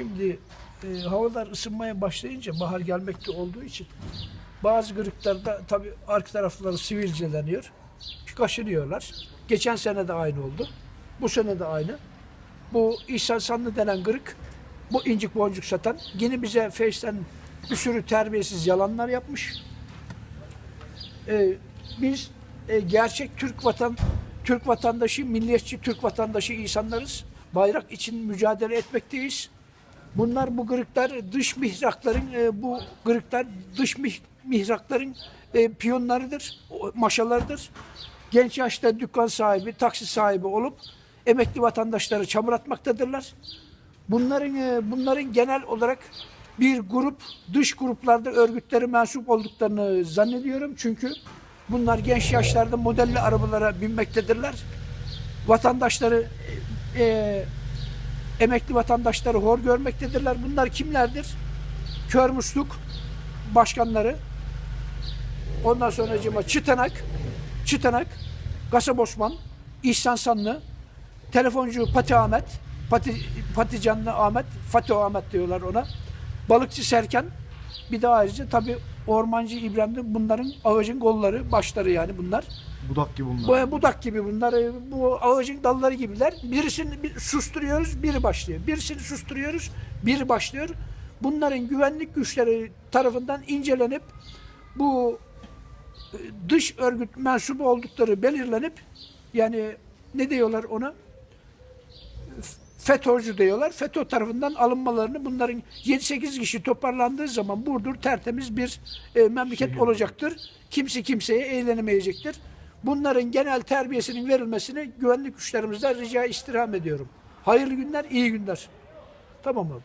Şimdi e, havalar ısınmaya başlayınca bahar gelmekte olduğu için bazı kırıklarda tabii arka tarafları sivilceleniyor. Kaşınıyorlar. Geçen sene de aynı oldu. Bu sene de aynı. Bu İhsan Sanlı denen kırık bu incik boncuk satan yine bize Face'ten bir sürü terbiyesiz yalanlar yapmış. Ee, biz e, gerçek Türk vatan Türk vatandaşı, milliyetçi Türk vatandaşı insanlarız. Bayrak için mücadele etmekteyiz. Bunlar bu kırıklar dış mihrakların e, bu kırıklar dış mih- mihrakların e, piyonlarıdır, maşalarıdır. Genç yaşta dükkan sahibi, taksi sahibi olup emekli vatandaşları çamur atmaktadırlar. Bunların e, bunların genel olarak bir grup dış gruplarda örgütlere mensup olduklarını zannediyorum. Çünkü bunlar genç yaşlarda modelli arabalara binmektedirler. Vatandaşları e, emekli vatandaşları hor görmektedirler. Bunlar kimlerdir? Kör musluk başkanları. Ondan sonra acaba Çıtanak, Çıtanak, Kasap Osman, İhsan Sanlı, telefoncu Pati Ahmet, Pati, Paticanlı Ahmet, Fatih Ahmet diyorlar ona. Balıkçı Serkan, bir de ayrıca tabii Ormancı İbrahim'de bunların ağacın kolları, başları yani bunlar. Budak gibi bunlar. Bu budak gibi bunlar, e, bu ağacın dalları gibiler. Birisini bir susturuyoruz, biri başlıyor. Birisini susturuyoruz, biri başlıyor. Bunların güvenlik güçleri tarafından incelenip bu e, dış örgüt mensubu oldukları belirlenip yani ne diyorlar ona? FETÖ'cü diyorlar. FETÖ tarafından alınmalarını bunların 7-8 kişi toparlandığı zaman Burdur tertemiz bir e, memleket olacaktır. Kimse kimseye eğlenemeyecektir. Bunların genel terbiyesinin verilmesini güvenlik güçlerimizden rica istirham ediyorum. Hayırlı günler, iyi günler. Tamam mı?